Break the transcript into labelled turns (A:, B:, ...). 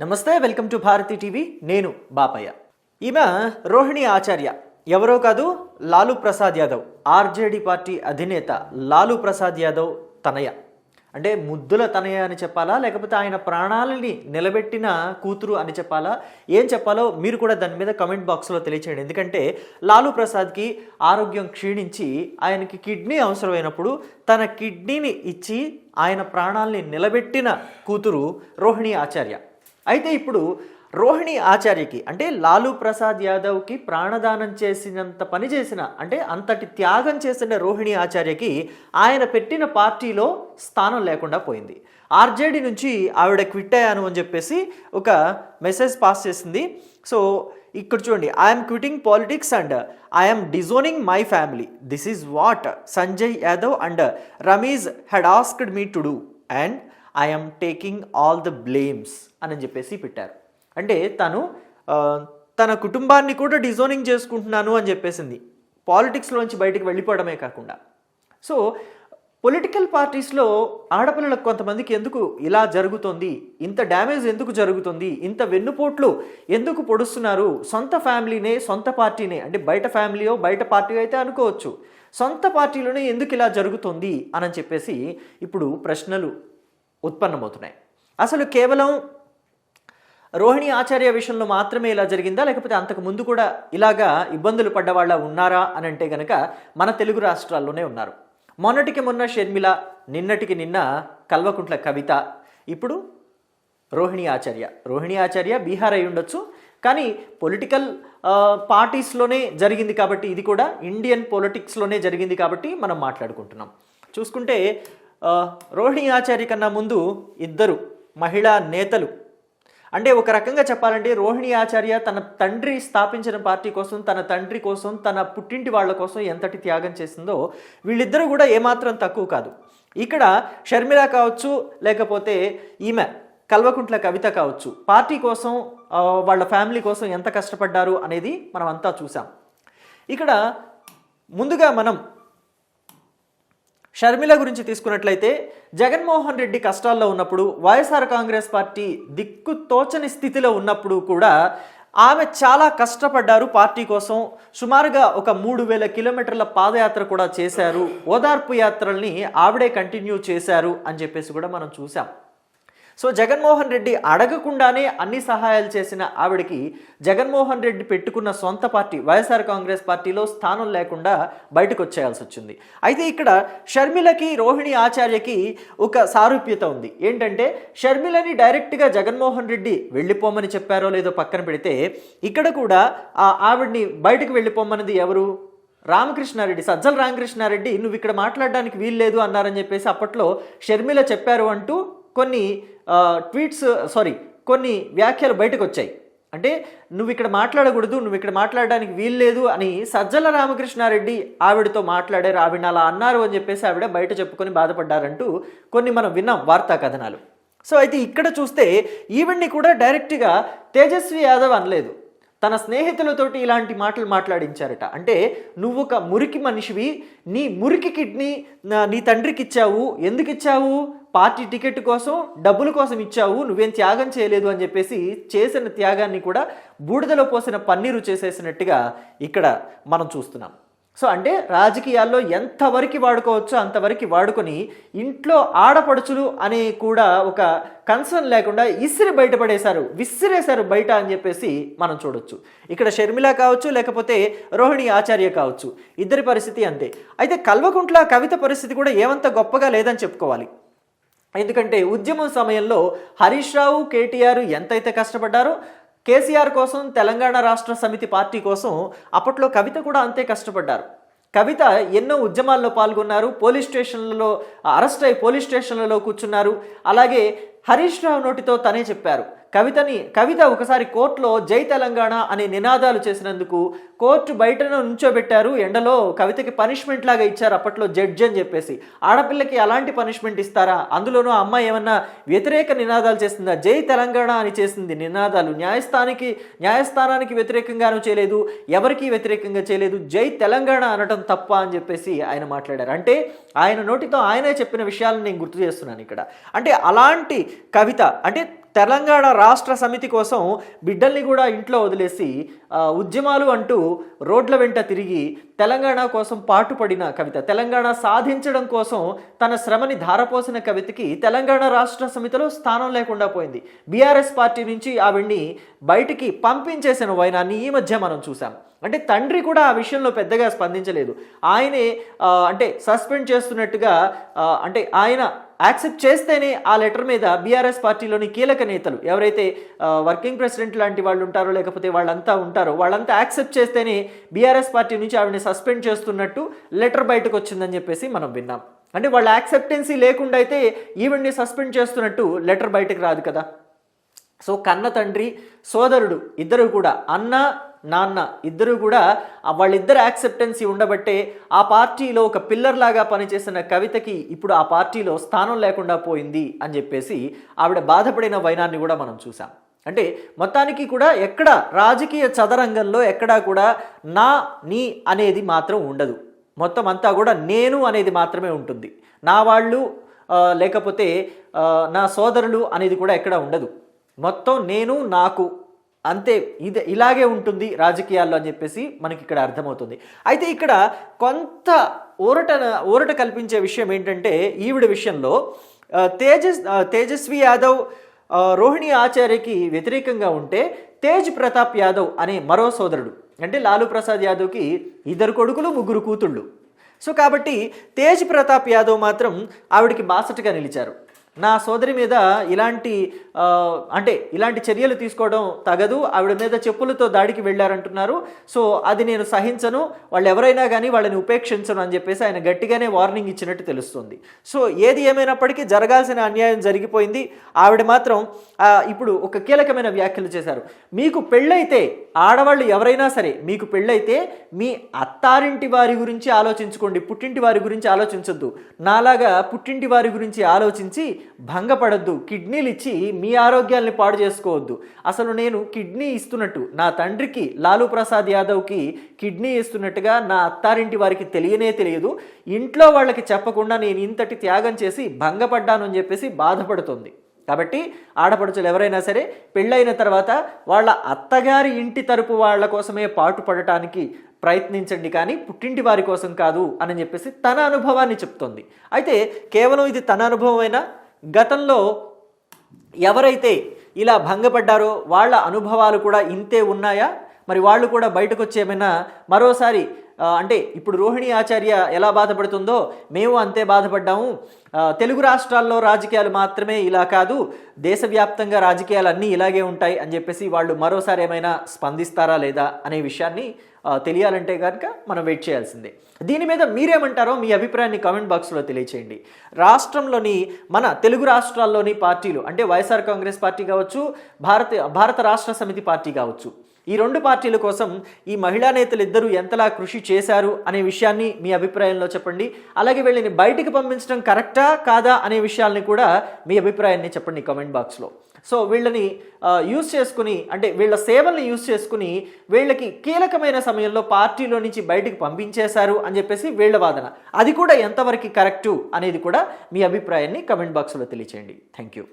A: నమస్తే welcome to Bharati TV. నేను బాపయ్య. ఈమె రోహిణి ఆచార్య. ఎవరో కాదు లాలూ ప్రసాద్ యాదవ్. ఆర్జేడీ పార్టీ అధినేత లాలూ ప్రసాద్ యాదవ్ తనయ. అంటే ముద్దుల తనయ అని చెప్పాలా లేకపోతే ఆయన ప్రాణాలని నిలబెట్టిన కూతురు అని చెప్పాలా? ఏం చెప్పాలో మీరు కూడా దాని మీద కమెంట్ బాక్స్లో తెలియచేయండి. ఎందుకంటే లాలూ ప్రసాద్కి ఆరోగ్యం క్షీణించి ఆయనకి కిడ్నీ అవసరమైనప్పుడు తన కిడ్నీని ఇచ్చి ఆయన ప్రాణాల్ని నిలబెట్టిన కూతురు రోహిణి ఆచార్య. అయితే ఇప్పుడు రోహిణి ఆచార్యకి అంటే లాలూ ప్రసాద్ యాదవ్కి ప్రాణదానం చేసినంత పని చేసిన అంటే అంతటి త్యాగం చేసిన రోహిణి ఆచార్యకి ఆయన పెట్టిన పార్టీలో స్థానం లేకుండా పోయింది. ఆర్జేడీ నుంచి ఆవిడ క్విట్ అయ్యాను అని చెప్పేసి ఒక మెసేజ్ పాస్ చేసింది. సో ఇక్కడ చూడండి I'm quitting politics and I'm disowning my family this is what Sanjay Yadav and Rameez had asked me to do and I'm taking all the blames అని చెప్పేసి పెట్టారు. అంటే తను తన కుటుంబాన్ని కూడా డిజోనింగ్ చేసుకుంటున్నాను అని చెప్పేసింది. పాలిటిక్స్లోంచి బయటికి వెళ్ళిపోవడమే కాకుండా. సో పొలిటికల్ పార్టీస్లో ఆడపిల్లలకు కొంతమందికి ఎందుకు ఇలా జరుగుతుంది? ఇంత డ్యామేజ్ ఎందుకు జరుగుతుంది? ఇంత వెన్నుపోట్లు ఎందుకు పొడుస్తున్నారు? సొంత ఫ్యామిలీనే సొంత పార్టీనే. అంటే బయట ఫ్యామిలీయో బయట పార్టీ అయితే అనుకోవచ్చు. సొంత పార్టీలోనే ఎందుకు ఇలా జరుగుతుంది? అని చెప్పేసి ఇప్పుడు ప్రశ్నలు ఉత్పన్నమవుతున్నాయి. అసలు కేవలం రోహిణి ఆచార్య విషయంలో మాత్రమే ఇలా జరిగిందా? లేకపోతే అంతకు ముందు కూడా ఇలాగా ఇబ్బందులు పడ్డవాళ్ళ ఉన్నారా అని అంటే గనక మన తెలుగు రాష్ట్రాల్లోనే ఉన్నారు. మొన్నటికి మొన్న షర్మిల నిన్నటికి నిన్న కల్వకుంట్ల కవిత ఇప్పుడు రోహిణి ఆచార్య. రోహిణి ఆచార్య బీహార్ అయి ఉండొచ్చు కానీ పొలిటికల్ పార్టీస్లోనే జరిగింది కాబట్టి ఇది కూడా ఇండియన్ పొలిటిక్స్లోనే జరిగింది కాబట్టి మనం మాట్లాడుకుంటున్నాం. చూసుకుంటే రోహిణి ఆచార్య కన్నా ముందు ఇద్దరు మహిళా నేతలు. అంటే ఒక రకంగా చెప్పాలంటే రోహిణి ఆచార్య తన తండ్రి స్థాపించిన పార్టీ కోసం తన తండ్రి కోసం తన పుట్టింటి వాళ్ళ కోసం ఎంతటి త్యాగం చేసిందో వీళ్ళిద్దరూ కూడా ఏమాత్రం తక్కువ కాదు. ఇక్కడ షర్మిల కావచ్చు లేకపోతే ఈమె కల్వకుంట్ల కవిత కావచ్చు. పార్టీ కోసం వాళ్ళ ఫ్యామిలీ కోసం ఎంత కష్టపడ్డారు అనేది మనం అంతా చూసాం ఇక్కడ ముందుగా మనం షర్మిల గురించి తీసుకున్నట్లయితే జగన్మోహన్ రెడ్డి కష్టాల్లో ఉన్నప్పుడు వైఎస్ఆర్ కాంగ్రెస్ పార్టీ దిక్కు తోచని స్థితిలో ఉన్నప్పుడు కూడా ఆమె చాలా కష్టపడ్డారు. పార్టీ కోసం సుమారుగా ఒక మూడు వేల కిలోమీటర్ల పాదయాత్ర కూడా చేశారు. ఓదార్పు యాత్రల్ని ఆవిడే కంటిన్యూ చేశారు అని చెప్పేసి కూడా మనం చూసాం సో జగన్మోహన్ రెడ్డి అడగకుండానే అన్ని సహాయాలు చేసిన ఆవిడకి జగన్మోహన్ రెడ్డి పెట్టుకున్న సొంత పార్టీ వైఎస్ఆర్ కాంగ్రెస్ పార్టీలో స్థానం లేకుండా బయటకు వచ్చేయాల్సి వచ్చింది. అయితే ఇక్కడ షర్మిలకి రోహిణి ఆచార్యకి ఒక సారూప్యత ఉంది. ఏంటంటే షర్మిలని డైరెక్ట్గా జగన్మోహన్ రెడ్డి వెళ్ళిపోమని చెప్పారో లేదో పక్కన పెడితే ఇక్కడ కూడా ఆ ఆవిడ్ని బయటకు వెళ్ళిపోమన్నది ఎవరు? రామకృష్ణారెడ్డి సజ్జల రామకృష్ణారెడ్డి. నువ్వు ఇక్కడ మాట్లాడడానికి వీల్లేదు అన్నారని చెప్పేసి అప్పట్లో షర్మిల చెప్పారు అంటూ కొన్ని ట్వీట్స్ సారీ కొన్ని వ్యాఖ్యలు బయటకు వచ్చాయి అంటే నువ్వు ఇక్కడ మాట్లాడకూడదు నువ్వు ఇక్కడ మాట్లాడడానికి వీల్లేదు అని సజ్జల రామకృష్ణారెడ్డి ఆవిడతో మాట్లాడారు ఆవిడ అలా అన్నారు అని చెప్పేసి ఆవిడ బయట చెప్పుకొని బాధపడ్డారంటూ కొన్ని మనం విన్నాం వార్తా కథనాలు. సో అయితే ఇక్కడ చూస్తే ఈవిడ్ని కూడా డైరెక్ట్గా తేజస్వి యాదవ్ అనలేదు. తన స్నేహితులతోటి ఇలాంటి మాటలు మాట్లాడించారట. అంటే నువ్వు ఒక మురికి మనిషివి నీ మురికి కిడ్నీ నీ తండ్రికి ఇచ్చావు. ఎందుకు ఇచ్చావు పార్టీ టికెట్ కోసం డబ్బుల కోసం ఇచ్చావు నువ్వేం త్యాగం చేయలేదు అని చెప్పేసి చేసిన త్యాగాన్ని కూడా బూడిదలో పోసిన పన్నీరు చేసేసినట్టుగా ఇక్కడ మనం చూస్తున్నాం. సో అంటే రాజకీయాల్లో ఎంతవరకు వాడుకోవచ్చో అంతవరకు వాడుకొని ఇంట్లో ఆడపడుచులు అనే కూడా ఒక కన్సర్న్ లేకుండా ఇసిరి బయటపడేశారు విసిరేశారు బయట అని చెప్పేసి మనం చూడొచ్చు. ఇక్కడ షర్మిల కావచ్చు లేకపోతే రోహిణి ఆచార్య కావచ్చు. ఇద్దరి పరిస్థితి అంతే. అయితే కల్వకుంట్ల కవిత పరిస్థితి కూడా ఏమంత గొప్పగా లేదని చెప్పుకోవాలి. ఎందుకంటే ఉద్యమం సమయంలో హరీష్ రావు కేటీఆర్ ఎంతైతే కష్టపడ్డారో కేసీఆర్ కోసం తెలంగాణ రాష్ట్ర సమితి పార్టీ కోసం అప్పట్లో కవిత కూడా అంతే కష్టపడ్డారు. కవిత ఎన్నో ఉద్యమాల్లో పాల్గొన్నారు పోలీస్ స్టేషన్లలో అరెస్ట్ అయి పోలీస్ స్టేషన్లలో కూర్చున్నారు. అలాగే హరీష్ రావు నోటితో తనే చెప్పారు కవితని కవిత ఒకసారి కోర్టులో జై తెలంగాణ అనే నినాదాలు చేసినందుకు కోర్టు బయటనే నుంచోబెట్టారు. ఎండలో కవితకి పనిష్మెంట్ లాగా ఇచ్చారు అప్పట్లో జడ్జి అని చెప్పేసి. ఆడపిల్లకి అలాంటి పనిష్మెంట్ ఇస్తారా? అందులోనూ అమ్మాయి ఏమన్నా వ్యతిరేక నినాదాలు చేస్తుందా? జై తెలంగాణ అని చేసింది నినాదాలు న్యాయస్థానికి న్యాయస్థానానికి వ్యతిరేకంగానూ చేయలేదు. ఎవరికి వ్యతిరేకంగా చేయలేదు. జై తెలంగాణ అనటం తప్ప అని చెప్పేసి ఆయన మాట్లాడారు. అంటే ఆయన నోటితో ఆయనే చెప్పిన విషయాలను నేను గుర్తు చేస్తున్నాను ఇక్కడ. అంటే అలాంటి కవిత అంటే తెలంగాణ రాష్ట్ర సమితి కోసం బిడ్డల్ని కూడా ఇంట్లో వదిలేసి ఉద్యమాలు అంటూ రోడ్ల వెంట తిరిగి తెలంగాణ కోసం పాటుపడిన కవిత తెలంగాణ సాధించడం కోసం తన శ్రమని ధారపోసిన కవితకి తెలంగాణ రాష్ట్ర సమితిలో స్థానం లేకుండా పోయింది. బీఆర్ఎస్ పార్టీ నుంచి ఆవిడ్ని బయటికి పంపించేసిన వైనాన్ని ఈ మధ్య మనం చూసాం అంటే తండ్రి కూడా ఆ విషయంలో పెద్దగా స్పందించలేదు. ఆయనే అంటే సస్పెండ్ చేస్తున్నట్టుగా అంటే ఆయన యాక్సెప్ట్ చేస్తేనే ఆ లెటర్ మీద బీఆర్ఎస్ పార్టీలోని కీలక నేతలు ఎవరైతే వర్కింగ్ ప్రెసిడెంట్ లాంటి వాళ్ళు ఉంటారో లేకపోతే వాళ్ళంతా ఉంటారో వాళ్ళంతా యాక్సెప్ట్ చేస్తేనే బీఆర్ఎస్ పార్టీ నుంచి ఆవిడని సస్పెండ్ చేస్తున్నట్టు లెటర్ బయటకు వచ్చిందని చెప్పేసి మనం విన్నాం. అంటే వాళ్ళ యాక్సెప్టెన్సీ లేకుండా అయితే ఈవెంట్ని సస్పెండ్ చేస్తున్నట్టు లెటర్ బయటకు రాదు కదా. సో కన్న తండ్రి సోదరుడు ఇద్దరు కూడా అన్న నాన్న ఇద్దరు కూడా వాళ్ళిద్దరు యాక్సెప్టెన్సీ ఉండబట్టే ఆ పార్టీలో ఒక పిల్లర్ లాగా పనిచేసిన కవితకి ఇప్పుడు ఆ పార్టీలో స్థానం లేకుండా పోయింది అని చెప్పేసి ఆవిడ బాధపడిన వైనాన్ని కూడా మనం చూసాం అంటే మొత్తానికి కూడా ఎక్కడ రాజకీయ చదరంగంలో ఎక్కడా కూడా నా నీ అనేది మాత్రం ఉండదు. మొత్తం అంతా కూడా నేను అనేది మాత్రమే ఉంటుంది. నా వాళ్ళు లేకపోతే నా సోదరులు అనేది కూడా ఎక్కడ ఉండదు. మొత్తం నేను నాకు అంతే ఇది ఇలాగే ఉంటుంది రాజకీయాల్లో అని చెప్పేసి మనకి ఇక్కడ అర్థమవుతుంది. అయితే ఇక్కడ కొంత ఊరట ఊరట కల్పించే విషయం ఏంటంటే ఈవిడ విషయంలో తేజస్ తేజస్వి యాదవ్ రోహిణి ఆచార్యకి వ్యతిరేకంగా ఉంటే తేజ్ ప్రతాప్ యాదవ్ అనే మరో సోదరుడు అంటే లాలూ ప్రసాద్ యాదవ్కి ఇద్దరు కొడుకులు ముగ్గురు కూతుళ్ళు. సో కాబట్టి తేజ్ ప్రతాప్ యాదవ్ మాత్రం ఆవిడకి బాసటగా నిలిచారు. నా సోదరి మీద ఇలాంటి అంటే ఇలాంటి చర్యలు తీసుకోవడం తగదు. ఆవిడ మీద చెప్పులతో దాడికి వెళ్ళారంటున్నారు. సో అది నేను సహించను. వాళ్ళు ఎవరైనా కానీ వాళ్ళని ఉపేక్షించను అని చెప్పేసి ఆయన గట్టిగానే వార్నింగ్ ఇచ్చినట్టు తెలుస్తుంది. సో ఏది ఏమైనప్పటికీ జరగాల్సిన అన్యాయం జరిగిపోయింది. ఆవిడ మాత్రం ఇప్పుడు ఒక కీలకమైన వ్యాఖ్యలు చేశారు. మీకు పెళ్ళైతే ఆడవాళ్ళు ఎవరైనా సరే మీకు పెళ్ళైతే మీ అత్తారింటి వారి గురించి ఆలోచించుకోండి. పుట్టింటి వారి గురించి ఆలోచించొద్దు. నాలాగా పుట్టింటి వారి గురించి ఆలోచించి భంగపడద్దు. కిడ్నీలు ఇచ్చి మీ ఆరోగ్యాల్ని పాడు చేసుకోవద్దు. అసలు నేను కిడ్నీ ఇస్తున్నట్టు నా తండ్రికి లాలూ ప్రసాద్ యాదవ్కి కిడ్నీ ఇస్తున్నట్టుగా నా అత్తారింటి వారికి తెలియనే తెలియదు. ఇంట్లో వాళ్ళకి చెప్పకుండా నేను ఇంతటి త్యాగం చేసి భంగపడ్డాను అని చెప్పేసి బాధపడుతుంది. కాబట్టి ఆడపడుచులు ఎవరైనా సరే పెళ్ళైన తర్వాత వాళ్ళ అత్తగారి ఇంటి తరపు వాళ్ళ కోసమే పాటు పడటానికి ప్రయత్నించండి కానీ పుట్టింటి వారి కోసం కాదు అని చెప్పేసి తన అనుభవాన్ని చెప్తుంది. అయితే కేవలం ఇది తన అనుభవమైనా? గతంలో ఎవరైతే ఇలా భంగపడ్డారో వాళ్ళ అనుభవాలు కూడా ఇంతే ఉన్నాయా? మరి వాళ్ళు కూడా బయటకు వచ్చి ఏమైనా మరోసారి అంటే ఇప్పుడు రోహిణి ఆచార్య ఎలా బాధపడుతుందో మేము అంతే బాధపడ్డాము. తెలుగు రాష్ట్రాల్లో రాజకీయాలు మాత్రమే ఇలా కాదు దేశవ్యాప్తంగా రాజకీయాలు అన్నీ ఇలాగే ఉంటాయి అని చెప్పేసి వాళ్ళు మరోసారి ఏమైనా స్పందిస్తారా లేదా అనే విషయాన్ని తెలియాలంటే కనుక మనం వెయిట్ చేయాల్సిందే. దీని మీద మీరేమంటారో మీ అభిప్రాయాన్ని కామెంట్ బాక్స్లో తెలియచేయండి. రాష్ట్రంలోని మన తెలుగు రాష్ట్రాల్లోని పార్టీలు అంటే వైఎస్ఆర్ కాంగ్రెస్ పార్టీ కావచ్చు భారత భారత రాష్ట్ర సమితి పార్టీ కావచ్చు ఈ రెండు పార్టీల కోసం ఈ మహిళా నేతలు ఇద్దరు ఎంతలా కృషి చేశారు అనే విషయాన్ని మీ అభిప్రాయంలో చెప్పండి. అలాగే వీళ్ళని బయటికి పంపించడం కరెక్టా కాదా అనే విషయాల్ని కూడా మీ అభిప్రాయాన్ని చెప్పండి కామెంట్ బాక్స్లో. సో వీళ్ళని యూస్ యూజ్ చేసుకుని అంటే వీళ్ళ సేవల్ని యూజ్ చేసుకుని వీళ్ళకి కీలకమైన సమయంలో పార్టీలో నుంచి బయటికి పంపించేశారు అని చెప్పేసి వీళ్ళ వాదన. అది కూడా ఎంతవరకు కరెక్టు అనేది కూడా మీ అభిప్రాయాన్ని కమెంట్ బాక్స్లో తెలియచేయండి. Thank you.